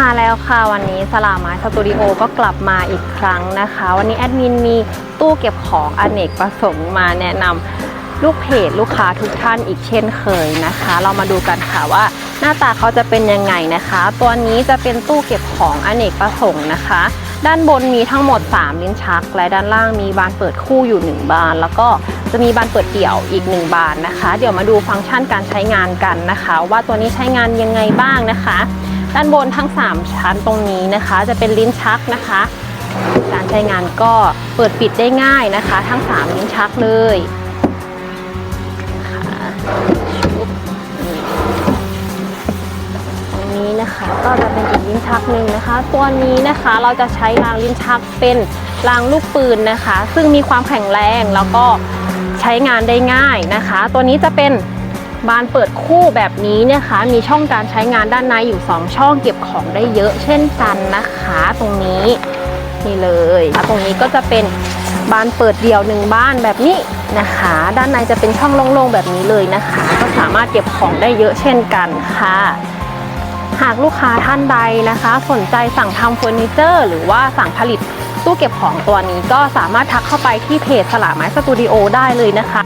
มาแล้วค่ะวันนี้สลาไม้สตูดิโอก็กลับมาอีกครั้งนะคะ วันนี้แอดมินมีตู้เก็บของอเนกประสงค์มาแนะนำลูกเพจลูกค้าทุกท่านอีกเช่นเคยนะคะ เรามาดูกันค่ะว่าหน้าตาเขาจะเป็นยังไงนะคะ ตัวนี้จะเป็นตู้เก็บของอเนกประสงค์นะคะ ด้านบนมีทั้งหมด 3 ลิ้นชัก และด้านล่างมีบานเปิดคู่อยู่ 1 บาน แล้วก็จะมีบานเปิดเดี่ยวอีก 1 บานนะคะ เดี๋ยวมาดูฟังก์ชันการใช้งานกันนะคะ ว่าตัวนี้ใช้งานยังไงบ้างนะคะ ด้านบนทั้ง 3 ชั้นตรงนี้นะคะ จะเป็นลิ้นชักนะคะ การใช้งานก็เปิดปิดได้ง่ายนะคะ ทั้ง 3 ลิ้นชักเลยค่ะตรงนี้นะคะก็จะเป็นอีกลิ้นชักหนึ่งนะคะ ตัวนี้นะคะเราจะใช้รางลิ้นชักเป็นรางลูกปืนนะคะ ซึ่งมีความแข็งแรงแล้วก็ใช้งานได้ง่ายนะคะ ตัวนี้จะเป็น บานเปิดคู่แบบนี้เนะคะมีช่องการใช้งานด้านในอยู่ 2 ช่องเก็บของได้เยอะเช่นกันนะคะ ตรงนี้นี่เลยตรงนี้ก็จะเป็นบานเปิดเดี่ยวหนึ่งบ้านแบบนี้นะคะ ด้านในจะเป็นช่องโล่งๆแบบนี้เลยนะคะ ก็สามารถเก็บของได้เยอะเช่นกันค่ะ หากลูกค้าท่านใดนะคะ สนใจสั่งทำเฟอร์นิเจอร์ หรือว่าสั่งผลิตตู้เก็บของตัวนี้ก็สามารถทักเข้าไปที่เพจสลาไม้สตูดิโอได้เลยนะคะ